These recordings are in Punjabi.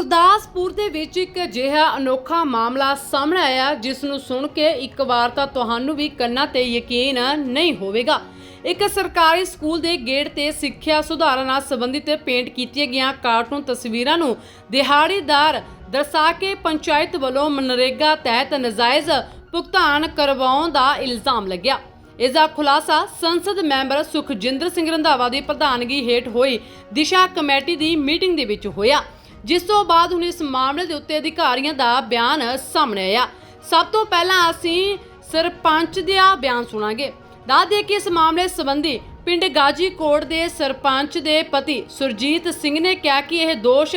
ਗੁਰਦਾਸਪੁਰ ਦੇ ਵਿੱਚ ਇੱਕ ਅਜਿਹਾ ਅਨੋਖਾ ਮਾਮਲਾ ਸਾਹਮਣੇ ਆਇਆ, ਜਿਸ ਨੂੰ ਸੁਣ ਕੇ ਇੱਕ ਵਾਰ ਤਾਂ ਤੁਹਾਨੂੰ ਵੀ ਕੰਨਾਂ ਤੇ ਯਕੀਨ ਨਹੀਂ ਹੋਵੇਗਾ। ਇੱਕ ਸਰਕਾਰੀ ਸਕੂਲ ਦੇ ਗੇਟ ਤੇ ਸਿੱਖਿਆ ਸੁਧਾਰਾਂ ਨਾਲ ਸੰਬੰਧਿਤ ਪੇਂਟ ਕੀਤੀਆਂ ਗਈਆਂ ਕਾਰਟੂਨ ਤਸਵੀਰਾਂ ਨੂੰ ਦਿਹਾੜੀਦਾਰ ਦਰਸਾ ਕੇ ਪੰਚਾਇਤ ਵੱਲੋਂ ਮਨਰੇਗਾ ਤਹਿਤ ਨਜਾਇਜ਼ ਭੁਗਤਾਨ ਕਰਵਾਉਣ ਦਾ ਇਲਜ਼ਾਮ ਲੱਗਿਆ। ਇਸ ਦਾ ਖੁਲਾਸਾ ਸੰਸਦ ਮੈਂਬਰ ਸੁਖਜਿੰਦਰ ਸਿੰਘ ਰੰਧਾਵਾ ਦੀ ਪ੍ਰਧਾਨਗੀ ਹੇਠ ਹੋਈ ਦਿਸ਼ਾ ਕਮੇਟੀ ਦੀ ਮੀਟਿੰਗ ਦੇ ਵਿੱਚ ਹੋਇਆ। ਜਿਸ ਤੋਂ ਬਾਅਦ ਹੁਣ ਇਸ ਮਾਮਲੇ ਦੇ ਉੱਤੇ ਅਧਿਕਾਰੀਆਂ ਦਾ ਬਿਆਨ ਸਾਹਮਣੇ ਆਇਆ। ਸਭ ਤੋਂ ਪਹਿਲਾਂ ਅਸੀਂ ਸਰਪੰਚ ਦਾ ਬਿਆਨ ਸੁਣਾਂਗੇ। ਦੱਸ ਦਈਏ ਕਿ ਇਸ ਮਾਮਲੇ ਸੰਬੰਧੀ ਪਿੰਡ ਗਾਜੀਕੋਟ ਦੇ ਸਰਪੰਚ ਦੇ ਪਤੀ ਸੁਰਜੀਤ ਸਿੰਘ ਨੇ ਕਿਹਾ ਕਿ ਇਹ ਦੋਸ਼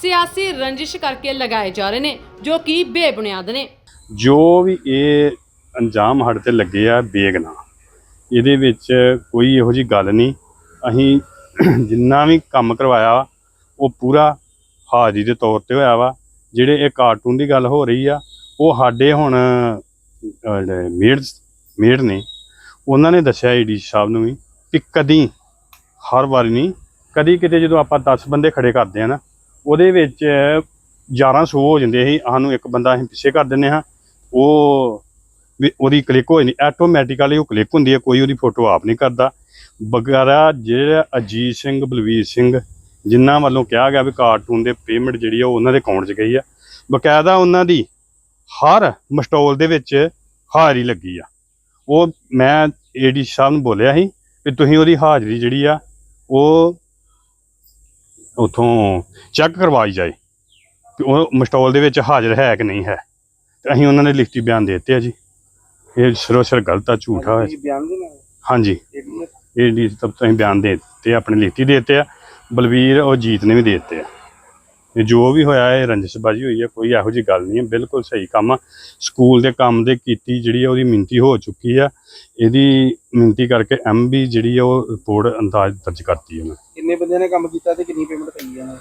ਸਿਆਸੀ ਰੰਜਿਸ਼ ਕਰਕੇ ਲਗਾਏ ਜਾ ਰਹੇ ਨੇ, ਜੋ ਕਿ ਬੇਬੁਨਿਆਦ ਨੇ। ਜੋ ਵੀ ਇਹ ਅੰਜਾਮ ਸਾਡੇ ਤੇ ਲੱਗੇ ਆ ਬੇਗਨਾ ਇਹਦੇ ਵਿੱਚ ਕੋਈ ਇਹੋ ਜੀ ਗੱਲ ਨਹੀਂ। ਅਸੀਂ ਜਿੰਨਾ ਵੀ ਕੰਮ ਕਰਵਾਇਆ ਉਹ ਪੂਰਾ ਹਾਜ਼ਰੀ ਦੇ ਤੌਰ ਤੇ ਹੋਇਆ ਵਾ, ਜਿਹੜੇ ਇਹ ਕਾਰਟੂਨ ਦੀ ਗੱਲ ਹੋ ਰਹੀ ਆ, ਉਹ ਸਾਡੇ ਹੁਣ ਮੇੜ ਮੇੜ ਨੇ, ਉਹਨਾਂ ਨੇ ਦੱਸਿਆ ਈਡੀ ਸਾਹਿਬ ਨੂੰ ਵੀ ਕਿ ਕਦੀ, ਹਰ ਵਾਰੀ ਨਹੀਂ, ਕਦੀ ਕਿਤੇ ਜਦੋਂ ਆਪਾਂ 10 ਬੰਦੇ ਖੜੇ ਕਰਦੇ ਆ ਨਾ, ਉਹਦੇ ਵਿੱਚ 1100 ਹੋ ਜਾਂਦੇ ਸੀ, ਸਾਨੂੰ ਇੱਕ ਬੰਦਾ ਅਸੀਂ ਪਿੱਛੇ ਕਰ ਦਿੰਦੇ ਹਾਂ, ਉਹ ਵੀ ਉਹਦੀ ਕਲਿੱਕ ਹੋ ਜਾਂਦੀ ਆਟੋਮੈਟਿਕਲੀ ਉਹ ਕਲਿੱਕ ਹੁੰਦੀ ਹੈ ਕੋਈ ਉਹਦੀ ਫੋਟੋ ਆਪ ਨਹੀਂ ਕਰਦਾ। ਬਗੈਰਾ ਜਿਹੜਾ ਅਜੀਤ ਸਿੰਘ, ਬਲਵੀਰ ਸਿੰਘ ਜਿਨ੍ਹਾਂ ਵੱਲੋਂ ਕਿਹਾ ਗਿਆ ਵੀ ਕਾਰਟੂਨ ਦੇ ਪੇਮੈਂਟ ਜਿਹੜੀ ਆ ਉਹ ਉਹਨਾਂ ਦੇ ਅਕਾਊਂਟ 'ਚ ਗਈ ਆ। ਬਕਾਇਦਾ ਉਹਨਾਂ ਦੀ ਹਰ ਮਸਟੋਲ ਦੇ ਵਿੱਚ ਹਾਜ਼ਰੀ ਲੱਗੀ ਆ। ਉਹ ਮੈਂ ਏਡੀ ਸਾਹਿਬ ਨੂੰ ਬੋਲਿਆ ਸੀ ਵੀ ਤੁਸੀਂ ਉਹਦੀ ਹਾਜ਼ਰੀ ਜਿਹੜੀ ਆ ਉਹ ਉਥੋਂ ਚੈੱਕ ਕਰਵਾਈ ਜਾਏ ਕਿ ਉਹ ਮਸਟੋਲ ਦੇ ਵਿੱਚ ਹਾਜ਼ਰ ਹੈ ਕਿ ਨਹੀਂ ਹੈ। ਤੇ ਅਸੀਂ ਉਹਨਾਂ ਨੇ ਲਿਖਤੀ ਬਿਆਨ ਦੇ ਦਿੱਤੇ ਆ ਜੀ। ਇਹ ਸਰੋਸਰ ਗਲਤ ਆ ਝੂਠਾ ਤੁਸੀਂ ਹੈ? ਹਾਂਜੀ। ਇਹ ਇਹ ਡੀ ਤਬ ਅਸੀਂ ਬਿਆਨ ਦੇ ਦਿੱਤੇ ਆ, ਆਪਣੇ ਲਿਖਤੀ ਦੇ ਦਿੱਤੇ ਆ। ਬਲਵੀਰ ਔਰ ਜੀਤ ਨੇ ਵੀ ਦੇ ਦਿੱਤੇ ਆ। ਇਹ ਜੋ ਵੀ ਹੋਇਆ ਇਹ ਰੰਜਿਸ਼ਬਾਜੀ ਹੋਈ ਹੈ ਕੋਈ ਇਹੋ ਜੀ ਗੱਲ ਨਹੀਂ ਹੈ ਬਿਲਕੁਲ ਸਹੀ ਕੰਮ ਆ। ਸਕੂਲ ਦੇ ਕੰਮ ਦੇ ਕੀਤੀ ਜਿਹੜੀ ਆ ਉਹਦੀ ਮਿੰਤੀ ਹੋ ਚੁੱਕੀ ਆ। ਇਹਦੀ ਮਿੰਤੀ ਕਰਕੇ ਐਮਬੀ ਜਿਹੜੀ ਆ ਉਹ ਰਿਪੋਰਟ ਅੰਦਾਜ਼ ਦਰਜ ਕਰਤੀ ਉਹਨਾਂ ਕਿੰਨੇ ਬੰਦਿਆਂ ਨੇ ਕੰਮ ਕੀਤਾ ਤੇ ਕਿੰਨੀ ਪੇਮੈਂਟ ਪਈ ਹੈ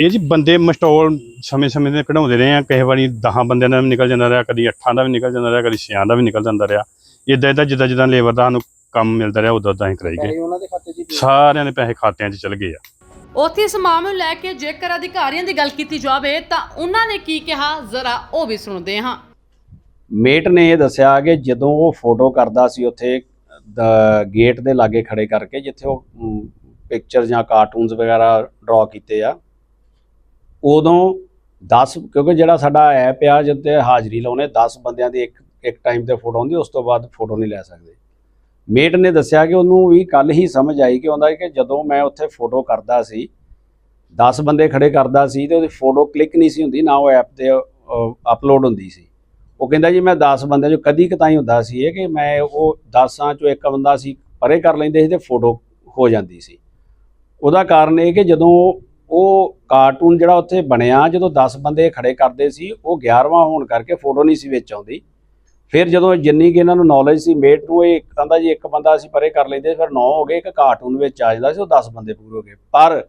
ਇਹ ਜੀ ਬੰਦੇ ਮਸਟੋਲ ਸਮੇਂ-ਸਮੇਂ ਦੇ ਕਢਾਉਂਦੇ ਰਹੇ ਆ। ਕਿਸੇ ਵਾਰੀ 10 ਬੰਦਿਆਂ ਦਾ ਵੀ ਨਿਕਲ ਜਾਂਦਾ ਰਿਹਾ ਕਦੀ 8 ਦਾ ਵੀ ਨਿਕਲ ਜਾਂਦਾ ਰਿਹਾ ਕਦੀ 6 ਦਾ ਵੀ ਨਿਕਲ ਜਾਂਦਾ ਰਿਹਾ। ਇਦਾਂ ਇਦਾਂ ਜਿੱਦਾਂ ਜਿੱਦਾਂ ਲੇਬਰ ਦਾ ਸਾਨੂੰ ਕੰਮ ਮਿਲਦਾ ਰਿਹਾ ਉਦਾਂ ਉਦਾਂ ਹੀ ਕਰਾਈ ਗਏ। ਪੈਸੇ ਉਹਨਾਂ ਦੇ ਖਾਤੇ 'ਚ ਹੀ ਪਏ। ਸਾਰਿਆਂ ਦੇ ਪੈਸੇ ਖਾਤਿਆਂ 'ਚ ਚਲ ਗਏ ਆ। ਉੱਥੇ ਇਸ ਮਾਮਲੇ ਨੂੰ ਲੈ ਕੇ ਜੇਕਰ ਅਧਿਕਾਰੀਆਂ ਦੀ ਗੱਲ ਕੀਤੀ ਜਾਵੇ ਤਾਂ ਉਹਨਾਂ ਨੇ ਕੀ ਕਿਹਾ ਜ਼ਰਾ ਉਹ ਵੀ ਸੁਣਦੇ ਹਾਂ। ਮੇਟ ਨੇ ਇਹ ਦੱਸਿਆ ਕਿ ਜਦੋਂ ਉਹ ਫੋਟੋ ਕਰਦਾ ਸੀ ਉੱਥੇ ਗੇਟ ਦੇ ਲਾਗੇ ਖੜੇ ਕਰਕੇ ਜਿੱਥੇ ਉਹ ਪਿਕਚਰ ਜਾਂ ਕਾਰਟੂਨਸ ਵਗੈਰਾ ਡਰਾ ਕੀਤੇ ਆ ਉਦੋਂ 10 ਕਿਉਂਕਿ ਜਿਹੜਾ ਸਾਡਾ ਐਪ ਆ ਜਿੱਤੇ ਹਾਜ਼ਰੀ ਲਾਉਣੇ 10 ਬੰਦਿਆਂ ਦੀ ਇੱਕ ਇੱਕ ਟਾਈਮ ਤੇ ਫੋਟੋ ਆਉਂਦੀ ਉਸ ਤੋਂ ਬਾਅਦ ਫੋਟੋ ਨਹੀਂ ਲੈ ਸਕਦੇ। ਮੇਟ ਨੇ ਦੱਸਿਆ ਕਿ ਉਹਨੂੰ ਵੀ ਕੱਲ ਹੀ ਸਮਝ ਆਈ ਕਿ ਉਹਦਾ ਕਿ ਜਦੋਂ ਮੈਂ ਉੱਥੇ ਫੋਟੋ ਕਰਦਾ ਸੀ 10 ਬੰਦੇ ਖੜੇ ਕਰਦਾ ਸੀ ਤੇ ਉਹਦੀ ਫੋਟੋ ਕਲਿੱਕ ਨਹੀਂ ਸੀ ਹੁੰਦੀ, ਨਾ ਉਹ ਐਪ ਤੇ ਅਪਲੋਡ ਹੁੰਦੀ ਸੀ। ਉਹ ਕਹਿੰਦਾ ਜੀ ਮੈਂ 10 ਬੰਦਿਆਂ ਚੋਂ ਕਦੀ ਕਤਾਈ ਹੁੰਦਾ ਸੀ ਇਹ ਕਿ ਮੈਂ ਉਹ 10ਾਂ ਚੋਂ ਇੱਕ ਬੰਦਾ ਸੀ, ਪਰੇ ਕਰ ਲੈਂਦੇ ਸੀ ਤੇ ਫੋਟੋ ਹੋ ਜਾਂਦੀ ਸੀ। ਉਹਦਾ ਕਾਰਨ ਇਹ ਕਿ ਜਦੋਂ ਉਹ ਕਾਰਟੂਨ ਜਿਹੜਾ ਉੱਥੇ ਬਣਿਆ, ਜਦੋਂ 10 ਬੰਦੇ ਖੜੇ ਕਰਦੇ ਸੀ, ਉਹ 11ਵਾਂ ਹੋਣ ਕਰਕੇ ਫੋਟੋ ਨਹੀਂ ਸੀ ਵਿੱਚ ਆਉਂਦੀ। ਫਿਰ ਜਦੋਂ ਜਿੰਨੀ ਕਿ ਇਹਨਾਂ ਨੂੰ ਨੌਲੇਜ ਸੀ ਮੇਟ ਨੂੰ ਇਹ ਕਹਿੰਦਾ ਜੀ ਇੱਕ ਬੰਦਾ ਅਸੀਂ ਪਰੇ ਕਰ ਲੈਂਦੇ ਫਿਰ 9 ਹੋ ਗਏ ਇੱਕ ਕਾਰਟੂਨ ਵਿੱਚ ਆ ਜਾਂਦਾ ਸੀ ਉਹ 10 ਬੰਦੇ ਪੂਰੇ ਹੋ ਗਏ। ਪਰ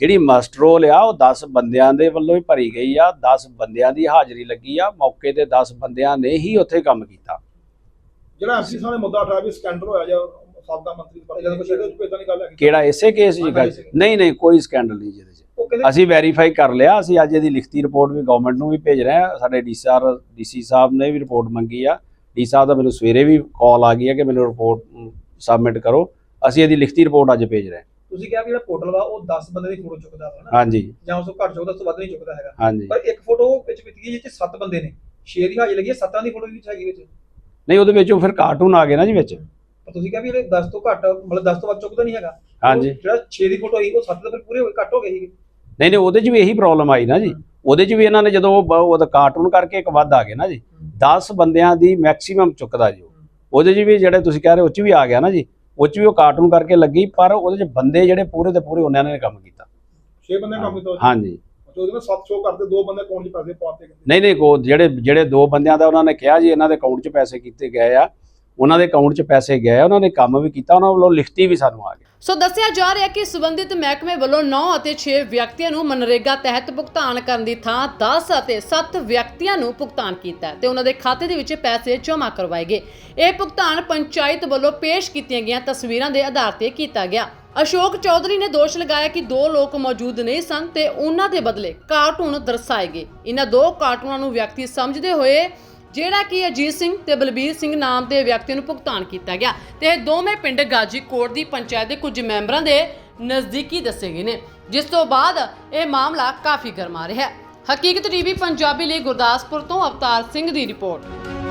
ਜਿਹੜੀ ਮਸਟਰੋਲ ਆ ਉਹ 10 ਬੰਦਿਆਂ ਦੇ ਵੱਲੋਂ ਹੀ ਭਰੀ ਗਈ ਆ 10 ਬੰਦਿਆਂ ਦੀ ਹਾਜ਼ਰੀ ਲੱਗੀ ਆ ਮੌਕੇ ਤੇ 10 ਬੰਦਿਆਂ ਨੇ ਹੀ ਉੱਥੇ ਕੰਮ ਕੀਤਾ। ਜਿਹੜਾ ਐਮਸੀ ਸਾਹਿਬ ਨੇ ਮੁੱਦਾ ਉਠਾਇਆ ਵੀ ਸਕੈਂਡਲ ਹੋਇਆ ਜਾਂ ਸਾਬਕਾ ਮੰਤਰੀ ਦੇ ਬਾਰੇ ਜਦੋਂ ਕੁਛ ਇਹਦੇ ਵਿੱਚ ਇਦਾਂ ਦੀ ਗੱਲ ਹੈ ਕਿਹੜਾ ਇਸੇ ਕੇਸ ਜੀ ਗੱਲ? ਨਹੀਂ ਨਹੀਂ ਕੋਈ ਸਕੈਂਡਲ ਨਹੀਂ ਜਿਹਦੇ 'ਚ। ਅਸੀਂ ਵੈਰੀਫਾਈ ਕਰ ਲਿਆ ਅਸੀਂ ਅੱਜ ਇਹਦੀ ਲਿਖਤੀ ਰਿਪੋਰਟ ਵੀ ਗਵਰਨਮੈਂਟ ਨੂੰ ਵੀ ਭੇਜ ਰਹੇ ਹਾਂ ਸਾਡੇ ਡੀਸੀਆਰ ਡੀਸੀ ਸਾਹਿਬ ਨੇ ਵੀ ਰਿਪੋਰਟ ਮੰਗੀ ਆ। ਡੀ ਸਾਹਿਬ ਦਾ ਮੈਨੂੰ ਸਵੇਰੇ ਵੀ ਕਾਲ ਆ ਗਈ ਹੈ ਕਿ ਮੈਨੂੰ ਰਿਪੋਰਟ ਸਬਮਿਟ ਕਰੋ। ਅਸੀਂ ਇਹਦੀ ਲਿਖਤੀ ਰਿਪੋਰਟ ਅੱਜ ਭੇਜ ਰਹੇ ਹਾਂ। ਤੁਸੀਂ ਕਿਹਾ ਵੀ ਜਿਹੜਾ ਪੋਰਟਲ ਵਾ ਉਹ 10 ਬੰਦੇ ਦੀ ਫੋਟੋ ਚੁੱਕਦਾ ਵਾ ਨਾ। ਹਾਂਜੀ। ਜਾਂ ਉਸ ਤੋਂ ਘੱਟ ਚੁੱਕਦਾ ਉਸ ਤੋਂ ਵੱਧ ਨਹੀਂ ਚੁੱਕਦਾ ਹੈਗਾ। ਹਾਂਜੀ। ਪਰ ਇੱਕ ਫੋਟੋ ਵਿੱਚ ਗਈ ਜਿਸ 'ਚ 7 ਬੰਦੇ ਨੇ। 6 ਦੀ ਹਾਜ਼ਰੀ ਲੱਗੀ ਹੈ 7 ਦੀ ਫੋਟੋ ਵਿੱਚ ਹੈਗੀ ਵਿੱਚ। ਨਹੀਂ ਉਹਦੇ ਵਿੱਚੋਂ ਫਿਰ ਕਾਰਟੂਨ ਆ ਗਏ ਨਾ ਜੀ ਵਿੱਚ। ਤੁਸੀਂ ਕਿਹਾ ਵੀ ਇਹ 10 ਤੋਂ ਘੱਟ ਮਤਲਬ 10 ਤੋਂ ਵੱਧ ਚੁੱਕਦਾ ਨਹੀਂ ਹੈਗਾ। ਹਾਂਜੀ। ਜਿਹੜਾ 6 ਦੀ ਫੋਟੋ ਆਈ ਉਹ 7 ਤੋਂ ਫਿਰ ਪੂਰੇ ਹੋਏ ਘੱਟ ਹੋ ਗਏ ਸੀਗੇ। ਨਹੀਂ ਨਹੀਂ ਉਹਦੇ 'ਚ ਵੀ ਇਹੀ ਪ੍ਰੋਬਲਮ ਆਈ ਨਾ ਜੀ। ਉਹਦੇ 'ਚ ਵੀ ਇਹਨਾਂ ਨੇ ਜਦੋਂ ਉਹਦਾ ਕਾਰਟੂਨ ਕਰਕੇ ਇੱਕ ਵੱਧ ਆ ਗਏ ਨਾ ਜੀ। 10 ਬੰਦਿਆਂ ਦੀ ਮੈਕਸਿਮਮ ਚੁੱਕਦਾ ਜੀ ਉਹ। ਉਹਦੇ 'ਚ ਵੀ ਜਿਹੜੇ ਤੁਸੀਂ ਕਹਿ ਰਹੇ ਉਹ 'ਚ ਵੀ ਆ ਗਿਆ ਨਾ ਜੀ। ਉਹ 'ਚ ਵੀ ਉਹ ਕਾਰਟੂਨ ਕਰਕੇ ਲੱਗੀ ਪਰ ਉਹਦੇ 'ਚ ਬੰਦੇ ਜਿਹੜੇ ਪੂਰੇ ਦੇ ਪੂਰੇ ਉਹਨਾਂ ਨੇ ਕੰਮ ਕੀਤਾ। 6 ਬੰਦੇ ਕੰਮ ਕੀਤਾ ਹਾਂਜੀ। ਉਹਦੇ ਵਿੱਚ 7 ਸ਼ੋ ਕਰਦੇ ਦੋ ਬੰਦੇ ਅਕਾਊਂਟ 'ਚ ਪੈਸੇ ਪਾਤੇ ਨਹੀਂ ਨਹੀਂ ਕੋ ਜਿਹੜੇ ਜਿਹੜੇ ਦੋ ਬੰਦਿਆਂ ਦਾ ਉਹਨਾਂ ਨੇ ਕਿਹਾ ਜੀ ਇਹਨਾਂ ਦੇ ਅਕਾਊਂਟ 'ਚ ਪੈਸੇ ਕੀਤੇ ਗਏ ਆ। ਉਹਨਾਂ ਦੇ ਅਕਾਊਂਟ 'ਚ ਪੈਸੇ ਗਏ, ਉਹਨਾਂ ਨੇ ਕੰਮ ਵੀ ਕੀਤਾ, ਉਹਨਾਂ ਵੱਲੋਂ ਲਿਖਤੀ ਵੀ ਸਾਨੂੰ ਆ ਗਈ। ਸੋ ਦੱਸਿਆ ਜਾ ਰਿਹਾ ਕਿ ਸਬੰਧਿਤ ਮਹਿਕਮੇ ਵੱਲੋਂ 9 ਅਤੇ 6 ਵਿਅਕਤੀਆਂ ਨੂੰ ਮਨਰੇਗਾ ਤਹਿਤ ਭੁਗਤਾਨ ਕਰਨ ਦੀ ਥਾਂ 10 ਅਤੇ 7 ਵਿਅਕਤੀਆਂ ਨੂੰ ਭੁਗਤਾਨ ਕੀਤਾ ਤੇ ਉਹਨਾਂ ਦੇ ਖਾਤੇ ਦੇ ਵਿੱਚ ਪੈਸੇ ਜਮ੍ਹਾਂ ਕਰਵਾਏ ਗਏ। ਇਹ ਭੁਗਤਾਨ ਪੰਚਾਇਤ ਵੱਲੋਂ ਪੇਸ਼ ਕੀਤੀਆਂ ਗਈਆਂ ਤਸਵੀਰਾਂ ਦੇ ਆਧਾਰ ਤੇ ਕੀਤਾ ਗਿਆ। ਅਸ਼ੋਕ ਚੌਧਰੀ ਨੇ ਦੋਸ਼ ਲਗਾਇਆ ਕਿ ਦੋ ਲੋਕ ਮੌਜੂਦ ਨਹੀਂ ਸਨ ਤੇ ਉਹਨਾਂ ਦੇ ਬਦਲੇ ਕਾਰਟੂਨ ਦਰਸਾਏ ਗਏ। ਇਹਨਾਂ ਦੋ ਕਾਰਟੂਨਾਂ ਨੂੰ ਵਿਅਕਤੀ ਸਮਝਦੇ ਹੋਏ ਜਿਹੜਾ ਕਿ ਅਜੀਤ ਸਿੰਘ ਤੇ ਬਲਬੀਰ ਸਿੰਘ ਨਾਮ ਦੇ ਵਿਅਕਤੀ ਨੂੰ ਭੁਗਤਾਨ ਕੀਤਾ ਗਿਆ ਤੇ ਇਹ ਦੋਵੇਂ ਪਿੰਡ ਗਾਜੀਕੋਟ ਦੀ ਪੰਚਾਇਤ ਦੇ ਕੁਝ ਮੈਂਬਰਾਂ ਦੇ ਨਜ਼ਦੀਕੀ ਦੱਸੇ ਗਏ ਨੇ, ਜਿਸ ਤੋਂ ਬਾਅਦ ਇਹ ਮਾਮਲਾ ਕਾਫੀ ਗਰਮਾ ਰਿਹਾ ਹੈ। ਹਕੀਕਤ ਟੀਵੀ ਪੰਜਾਬੀ ਲਈ ਗੁਰਦਾਸਪੁਰ ਤੋਂ ਅਵਤਾਰ ਸਿੰਘ ਦੀ ਰਿਪੋਰਟ।